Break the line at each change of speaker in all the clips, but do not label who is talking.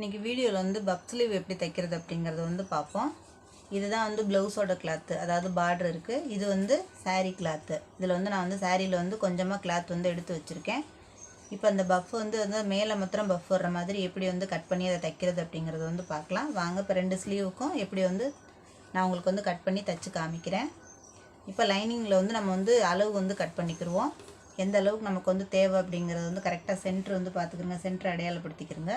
இன்றைக்கி வீடியோவில் வந்து பப் ஸ்லீவ் எப்படி தைக்கிறது அப்படிங்கிறத வந்து பார்ப்போம். இதுதான் வந்து ப்ளவுஸோட கிளாத்து அதாவது பார்டர் இருக்குது இது வந்து சாரீ கிளாத்து இதில் வந்து நான் வந்து சாரியில் வந்து கொஞ்சமாக கிளாத் வந்து எடுத்து வச்சுருக்கேன். இப்போ அந்த பஃப் வந்து வந்து மேலே மாத்திரம் பஃப் வர்ற மாதிரி எப்படி வந்து கட் பண்ணி அதை தைக்கிறது அப்படிங்கிறத வந்து பார்க்கலாம். வாங்க இப்போ ரெண்டு ஸ்லீவுக்கும் எப்படி வந்து நான் உங்களுக்கு வந்து கட் பண்ணி தைச்சு காமிக்கிறேன். இப்போ லைனிங்கில் வந்து நம்ம வந்து அளவு வந்து கட் பண்ணிக்கிடுவோம் எந்த அளவுக்கு நமக்கு வந்து தேவை அப்படிங்கிறது வந்து கரெக்டாக சென்ட்ரு வந்து பார்த்துக்கிறோங்க சென்ட்ரு அடையாளப்படுத்திக்கிறோங்க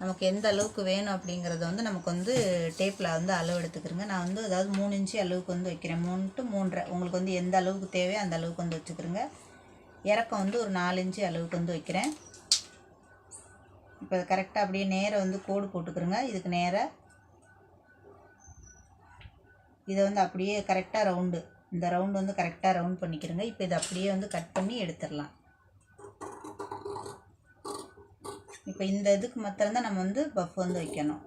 நமக்கு எந்த அளவுக்கு வேணும் அப்படிங்கிறத வந்து நமக்கு வந்து டேப்பில் வந்து அளவு எடுத்துக்கிறோங்க. நான் வந்து அதாவது மூணு இன்ச்சு அளவுக்கு வந்து வைக்கிறேன். மூணு டு மூன்றரை. உங்களுக்கு வந்து எந்த அளவுக்கு தேவையோ அந்த அளவுக்கு வந்து வச்சுக்கிறோங்க. இறக்கம் வந்து ஒரு நாலு இன்ச்சு அளவுக்கு வந்து வைக்கிறேன். இப்போ கரெக்டாக அப்படியே நேராக வந்து கோடு போட்டுக்கிறோங்க. இதுக்கு நேராக இதை வந்து அப்படியே கரெக்டாக ரவுண்டு இந்த ரவுண்டு வந்து கரெக்டாக ரவுண்ட் பண்ணிக்கிறோங்க. இப்போ இதை அப்படியே வந்து கட் பண்ணி எடுத்துடலாம். இப்போ இந்த இதுக்கு மாத்திரம்தான் நம்ம வந்து பஃப் வந்து வைக்கணும்.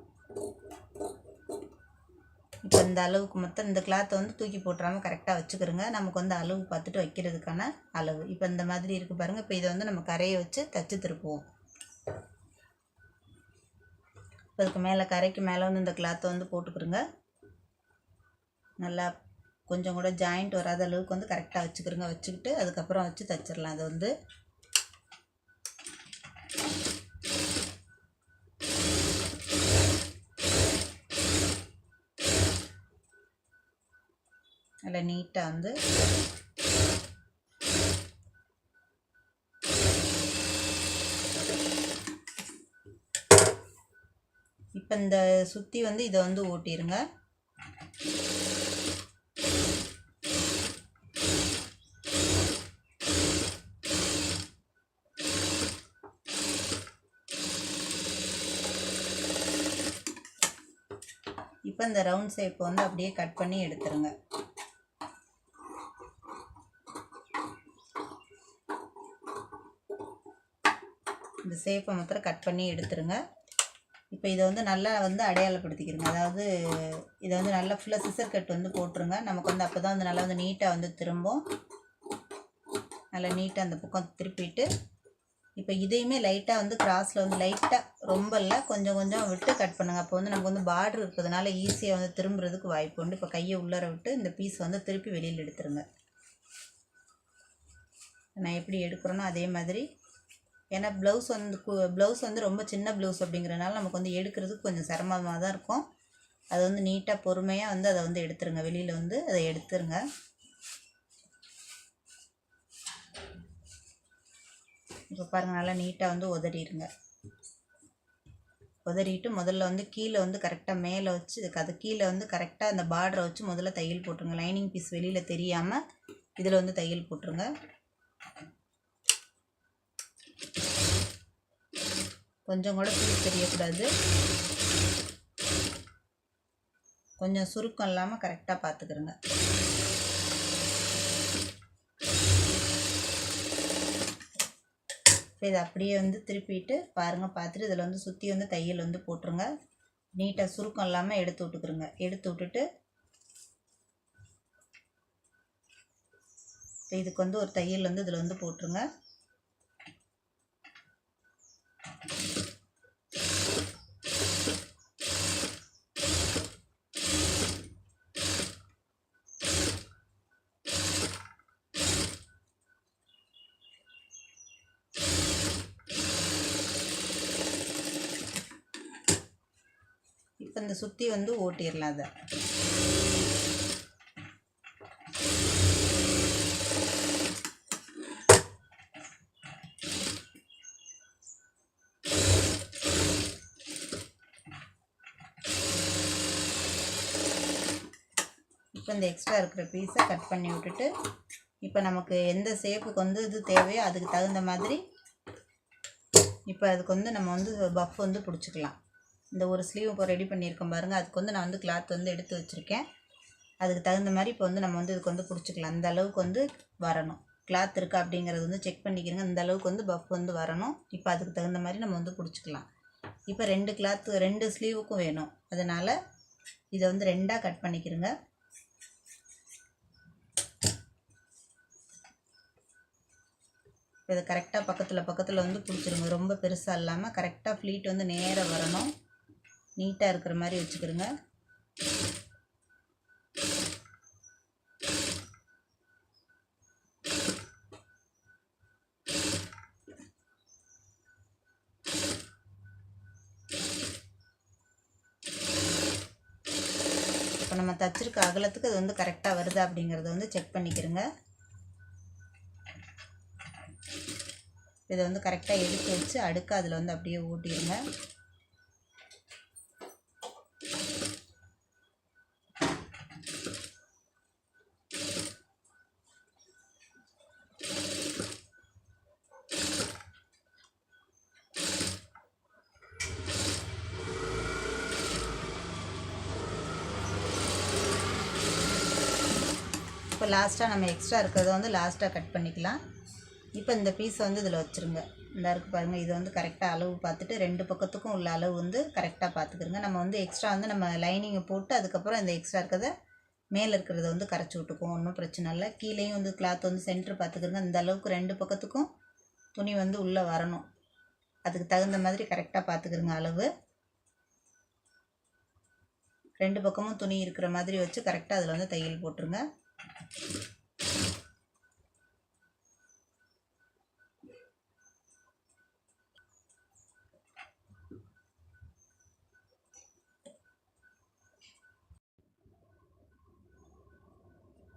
இப்போ இந்த அளவுக்கு மொத்தம் இந்த கிளாத்தை வந்து தூக்கி போட்டுறாமல் கரெக்டாக வச்சுக்கிறோங்க. நமக்கு வந்து அளவு பார்த்துட்டு வைக்கிறதுக்கான அளவு. இப்போ இந்த மாதிரி இருக்குது பாருங்கள் இப்போ இதை வந்து நம்ம கரையை வச்சு தச்சு திருப்புவோம். இப்போ இதுக்கு மேலே கரைக்கு மேலே வந்து இந்த கிளாத்தை வந்து போட்டுக்கிறோங்க. நல்லா கொஞ்சம் கூட ஜாயிண்ட் வராத அளவுக்கு வந்து கரெக்டாக வச்சுக்கிறோங்க. வச்சுக்கிட்டு அதுக்கப்புறம் வச்சு தச்சிடலாம். அது வந்து நல்லா நீட்டாக வந்து இப்போ இந்த சுற்றி வந்து இதை வந்து ஓட்டிடுங்க இப்போ இந்த ரவுண்ட் ஷேப் வந்து அப்படியே கட் பண்ணி எடுத்துருங்க. இந்த சேஃபை மாத்திரம் கட் பண்ணி எடுத்துருங்க. இப்போ இதை வந்து நல்லா வந்து அடையாளப்படுத்திக்கிறோங்க. அதாவது இதை வந்து நல்லா ஃபுல்லாக சிசர் கட் வந்து போட்டுருங்க. நமக்கு வந்து அப்போ தான் வந்து நல்லா வந்து நீட்டாக வந்து திரும்பும். நல்லா நீட்டாக அந்த பக்கம் திருப்பிட்டு இப்போ இதையுமே லைட்டாக வந்து கிராஸில் வந்து லைட்டாக ரொம்ப இல்லை கொஞ்சம் கொஞ்சம் விட்டு கட் பண்ணுங்கள் அப்போ வந்து நமக்கு வந்து பார்டர் இருக்கிறதுனால ஈஸியாக வந்து திரும்புறதுக்கு வாய்ப்பு உண்டு. இப்போ கையை உள்ளார விட்டு இந்த பீஸ் வந்து திருப்பி வெளியில் எடுத்துருங்க. நான் எப்படி எடுக்கிறேனோ அதே மாதிரி ஏன்னா ப்ளவுஸ் வந்து ப்ளவுஸ் வந்து ரொம்ப சின்ன ப்ளவுஸ் அப்படிங்கிறனால நமக்கு வந்து எடுக்கிறதுக்கு கொஞ்சம் சிரமமாக தான் இருக்கும். அது வந்து நீட்டாக பொறுமையாக வந்து அதை வந்து எடுத்துருங்க. வெளியில் வந்து அதை எடுத்துருங்க. இப்போ பாருங்கள் நல்லா நீட்டாக வந்து உதறிடுங்க உதறிட்டு முதல்ல வந்து கீழே வந்து கரெக்டாக மேலே வச்சு இதுக்கு அது கீழே வந்து கரெக்டாக அந்த பார்டரை வச்சு முதல்ல தையல் போட்டுருங்க. லைனிங் பீஸ் வெளியில் தெரியாமல் இதில் வந்து தையல் போட்டுருங்க. கொஞ்சம் கூட பீஸ் தெரியக்கூடாது. கொஞ்சம் சுருக்கம் இல்லாமல் கரெக்டாக பார்த்துக்கிறோங்க இப்போ இதை அப்படியே வந்து திருப்பிட்டு பாருங்கள் பார்த்துட்டு இதில் வந்து சுற்றி வந்து தையல் வந்து போட்டுருங்க. நீட்டாக சுருக்கம் இல்லாமல் எடுத்து விட்டுக்குருங்க. எடுத்து விட்டுட்டு இதுக்கு வந்து ஒரு தையல் வந்து இதில் வந்து போட்டுருங்க. இப்போ இந்த சுற்றி வந்து ஓட்டிடலாம் அதை. இப்போ இந்த எக்ஸ்ட்ரா இருக்கிற பீஸை கட் பண்ணி விட்டுட்டு இப்போ நமக்கு எந்த ஷேப்புக்கு வந்து இது தேவையோ அதுக்கு தகுந்த மாதிரி இப்போ அதுக்கு வந்து நம்ம வந்து பஃப் வந்து பிடிச்சிக்கலாம். இந்த ஒரு ஸ்லீவ் இப்போ ரெடி பண்ணியிருக்கோம் பாருங்கள் அதுக்கு வந்து நான் வந்து கிளாத் வந்து எடுத்து வச்சுருக்கேன். அதுக்கு தகுந்த மாதிரி இப்போ வந்து நம்ம வந்து இதுக்கு வந்து பிடிச்சிக்கலாம். அந்த அளவுக்கு வந்து வரணும். கிளாத் இருக்கா அப்படிங்கிறது வந்து செக் பண்ணிக்கிறங்க. இந்த அளவுக்கு வந்து பஃப் வந்து வரணும். இப்போ அதுக்கு தகுந்த மாதிரி நம்ம வந்து பிடிச்சிக்கலாம். இப்போ ரெண்டு கிளாத்து ரெண்டு ஸ்லீவுக்கும் வேணும். அதனால் இதை வந்து ரெண்டாக கட் பண்ணிக்கிறங்க. இதை கரெக்டாக பக்கத்தில் பக்கத்தில் வந்து பிடிச்சிருங்க. ரொம்ப பெருசாக இல்லாமல் கரெக்டாக ஃப்ளீட் வந்து நேராக வரணும். நீட்டாக இருக்கிற மாதிரி வச்சுக்கிருங்க இப்போ நம்ம தச்சிருக்க அகலத்துக்கு அது வந்து கரெக்டாக வருதா அப்படிங்கிறத வந்து செக் பண்ணிக்கிறோங்க இதை வந்து கரெக்டாக எடுத்து வச்சு அடுக்க அதில் வந்து அப்படியே ஊட்டிடுங்க இப்போ லாஸ்ட்டாக நம்ம எக்ஸ்ட்ரா இருக்கிறத வந்து லாஸ்ட்டாக கட் பண்ணிக்கலாம். இப்போ இந்த பீஸை வந்து இதில் வச்சுருங்க. இந்த இருக்கு பாருங்கள் இதை வந்து கரெக்டாக அளவு பார்த்துட்டு ரெண்டு பக்கத்துக்கும் உள்ள அளவு வந்து கரெக்டாக பார்த்துக்கிறங்க நம்ம வந்து எக்ஸ்ட்ரா வந்து நம்ம லைனிங்கை போட்டு அதுக்கப்புறம் இந்த எக்ஸ்ட்ரா இருக்கிறத மேலே இருக்கிறத வந்து கரைச்சி விட்டுக்குவோம். ஒன்றும் பிரச்சனை இல்லை. கீழேயும் வந்து கிளாத் வந்து சென்டர் பார்த்துக்கிறங்க இந்த அளவுக்கு ரெண்டு பக்கத்துக்கும் துணி வந்து உள்ளே வரணும். அதுக்கு தகுந்த மாதிரி கரெக்டாக பார்த்துக்கிறங்க அளவு. ரெண்டு பக்கமும் துணி இருக்கிற மாதிரி வச்சு கரெக்டாக அதில் வந்து தையல் போட்டுருங்க.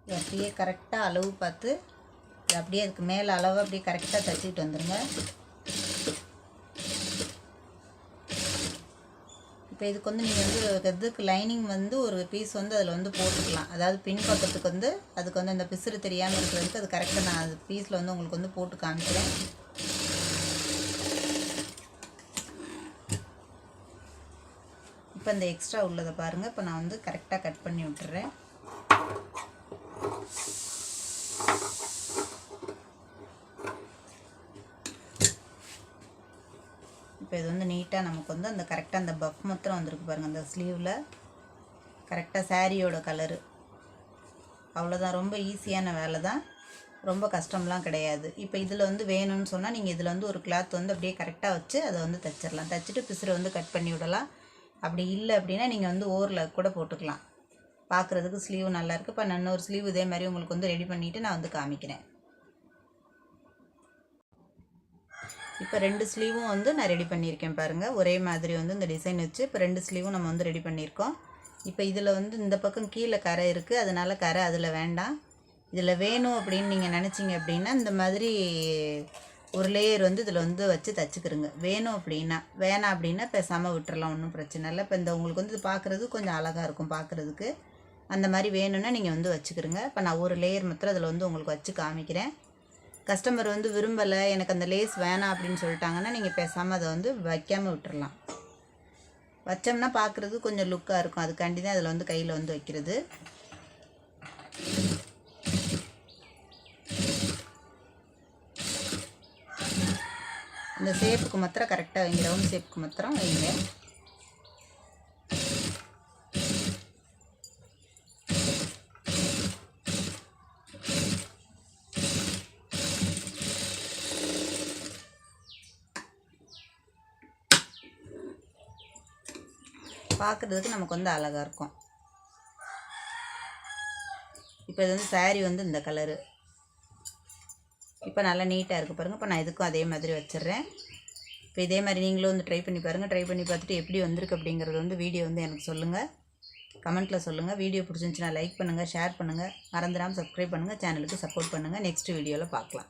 அப்படியே கரெக்டாக அளவு பார்த்து அப்படியே அதுக்கு மேலே அளவு அப்படியே கரெக்டாக தச்சுக்கிட்டு வந்துடுங்க இப்போ இதுக்கு வந்து நீங்கள் வந்து இதுக்கு லைனிங் வந்து ஒரு பீஸ் வந்து அதில் வந்து போட்டுக்கலாம். அதாவது பின் பக்கத்துக்கு வந்து அதுக்கு வந்து அந்த பிசுறு தெரியாமல் இருக்கிறதுக்கு அது கரெக்டாக நான் அது பீஸில் வந்து உங்களுக்கு வந்து போட்டு காமிக்கிறேன். இப்போ இந்த எக்ஸ்ட்ரா உள்ளதை பாருங்கள் இப்போ நான் வந்து கரெக்டாக கட் பண்ணி விட்டுறேன். கரெக்டாக நமக்கு வந்து அந்த கரெக்டாக அந்த பஃப் மாத்திரம் வந்திருக்கு பாருங்கள் அந்த ஸ்லீவில் கரெக்டாக சாரியோட கலரு அவ்வளோதான் ரொம்ப ஈஸியான வேலை தான் ரொம்ப கஷ்டம்லாம் கிடையாது. இப்போ இதில் வந்து வேணும்னு சொன்னால் நீங்கள் இதில் வந்து ஒரு கிளாத் வந்து அப்படியே கரெக்டாக வச்சு அதை வந்து தைச்சிடலாம். தைச்சிட்டு பிசுரை வந்து கட் பண்ணி விடலாம். அப்படி இல்லை அப்படின்னா நீங்கள் வந்து ஓரில் கூட போட்டுக்கலாம். பார்க்குறதுக்கு ஸ்லீவ் நல்லாயிருக்கு இப்போ நான் இன்னொரு ஸ்லீவ் இதே மாதிரி உங்களுக்கு வந்து ரெடி பண்ணிவிட்டு நான் வந்து காமிக்கிறேன். இப்போ ரெண்டு ஸ்லீவும் வந்து நான் ரெடி பண்ணியிருக்கேன் பாருங்கள் ஒரே மாதிரி வந்து இந்த டிசைன் வச்சு இப்போ ரெண்டு ஸ்லீவும் நம்ம வந்து ரெடி பண்ணியிருக்கோம். இப்போ இதில் வந்து இந்த பக்கம் கீழே கரை இருக்குது அதனால் கரை அதில் வேண்டாம். இதில் வேணும் அப்படின்னு நீங்கள் நினச்சிங்க அப்படின்னா இந்த மாதிரி ஒரு லேயர் வந்து இதில் வந்து வச்சு தச்சுக்கிறோங்க வேணும் அப்படின்னா. வேணாம் அப்படின்னா பேசாமல் விட்டுறலாம். ஒன்றும் பிரச்சனை இல்லை. இப்போ இந்த உங்களுக்கு வந்து இது பார்க்குறது கொஞ்சம் அழகாக இருக்கும் பார்க்குறதுக்கு அந்த மாதிரி வேணும்னா நீங்கள் வந்து வச்சுக்கிறோங்க இப்போ நான் ஒரு லேயர் மாத்திரம் அதில் வந்து உங்களுக்கு வச்சு காமிக்கிறேன். கஸ்டமர் வந்து விரும்பலை எனக்கு அந்த லேஸ் வேணாம் அப்படின்னு சொல்லிட்டாங்கன்னா நீங்கள் பேசாமல் அதை வந்து வைக்காமல் விட்டுறலாம். வச்சோம்னா பார்க்குறது கொஞ்சம் லுக்காக இருக்கும். அதுக்காண்டி தான் அதில் வந்து கையில் வந்து வைக்கிறது. இந்த சேப்புக்கு மாத்திரம் கரெக்டாக வைங்க. ரவுண்ட் சேப்புக்கு மாத்திரம் வைங்க. பார்க்குறதுக்கு நமக்கு வந்து அழகாக இருக்கும். இப்போ இது வந்து saree வந்து இந்த கலரு இப்போ நல்லா நீட்டாக இருக்குது பாருங்கள் இப்போ நான் இதுக்கும் அதே மாதிரி வச்சிடுறேன். இப்போ இதே மாதிரி நீங்களும் வந்து ட்ரை பண்ணி பாருங்கள் ட்ரை பண்ணி பார்த்துட்டு எப்படி வந்திருக்கு அப்படிங்கிறது வந்து வீடியோ வந்து எனக்கு சொல்லுங்கள் கமெண்ட்டில் சொல்லுங்கள் வீடியோ பிடிச்சிருந்துச்சுன்னா லைக் பண்ணுங்கள் ஷேர் பண்ணுங்கள் மறந்துடாமல் சப்ஸ்கிரைப் பண்ணுங்கள் சேனலுக்கு சப்போர்ட் பண்ணுங்கள் நெக்ஸ்ட் வீடியோவில் பார்க்கலாம்.